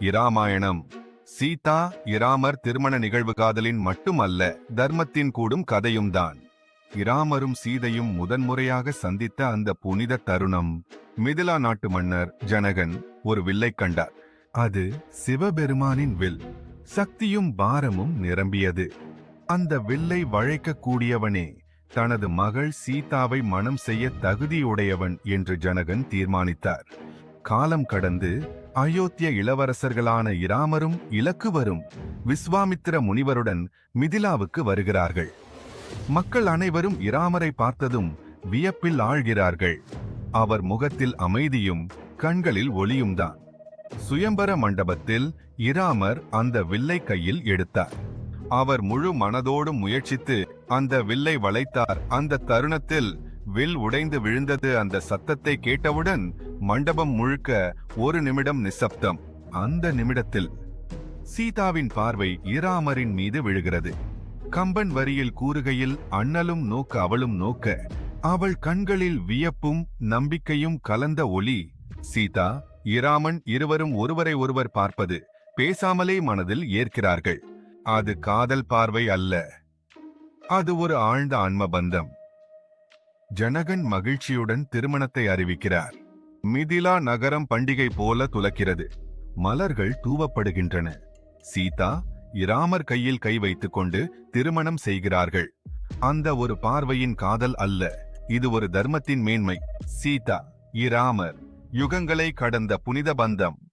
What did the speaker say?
இராமாயணம். சீதா இராமர் திருமண நிகழ்வு காதலின் மட்டுமல்ல தர்மத்தின் கூடும் கதையும்தான். இராமரும் சீதையும் முதன்முறையாக சந்தித்த அந்த புனித தருணம். மிதிலா நாட்டு மன்னர் ஜனகன் ஒரு வில்லை கண்டார். அது சிவபெருமானின் வில். சக்தியும் பாரமும் நிரம்பியது. அந்த வில்லை வளைக்க கூடியவனே தனது மகள் சீதாவை மணம் செய்ய தகுதியுடையவன் என்று ஜனகன் தீர்மானித்தார். காலம் கடந்து அயோத்திய இளவரசர்களான இராமரும் இலக்குவரும் விஸ்வாமித்திர முனிவருடன் மிதிலாவுக்கு வருகிறார்கள். மக்கள் அனைவரும் இராமரை பார்த்ததும் வியப்பில் ஆழ்கிறார்கள். அவர் முகத்தில் அமைதியும் கண்களில் ஒளியும் தான் சுயம்பர மண்டபத்தில் இராமர் அந்த வில்லை கையில் எடுத்தார். அவர் முழு மனதோடும் முயற்சித்து அந்த வில்லை வளைத்தார். அந்த தருணத்தில் வில் உடைந்து விழுந்தது அந்த சத்தத்தை கேட்டவுடன் மண்டபம் முழுக்க ஒரு நிமிடம் நிசப்தம். அந்த நிமிடத்தில் சீதாவின் பார்வை இராமரின் மீது விழுகிறது. கம்பன் வரியில் கூறுகையில் அண்ணலும் நோக்க அவளும் நோக்க அவள் கண்களில் வியப்பும் நம்பிக்கையும் கலந்த ஒளி சீதா இராமன் இருவரும் ஒருவரை ஒருவர் பார்ப்பது பேசாமலே மனதில் ஏற்கிறார்கள். அது காதல் பார்வை அல்ல. அது ஒரு ஆழ்ந்த ஆன்ம பந்தம் ஜனகன் மகிழ்ச்சியுடன் திருமணத்தை அறிவிக்கிறார். மிதிலா நகரம் பண்டிகை போல துலக்கிறது. மலர்கள் தூவப்படுகின்றன. சீதா இராமர் கையில் கை வைத்துக்கொண்டு திருமணம் செய்கிறார்கள். அந்த ஒரு பார்வையின் காதல் அல்ல. இது ஒரு தர்மத்தின் மேன்மை. சீதா இராமர் யுகங்களை கடந்த புனித பந்தம்.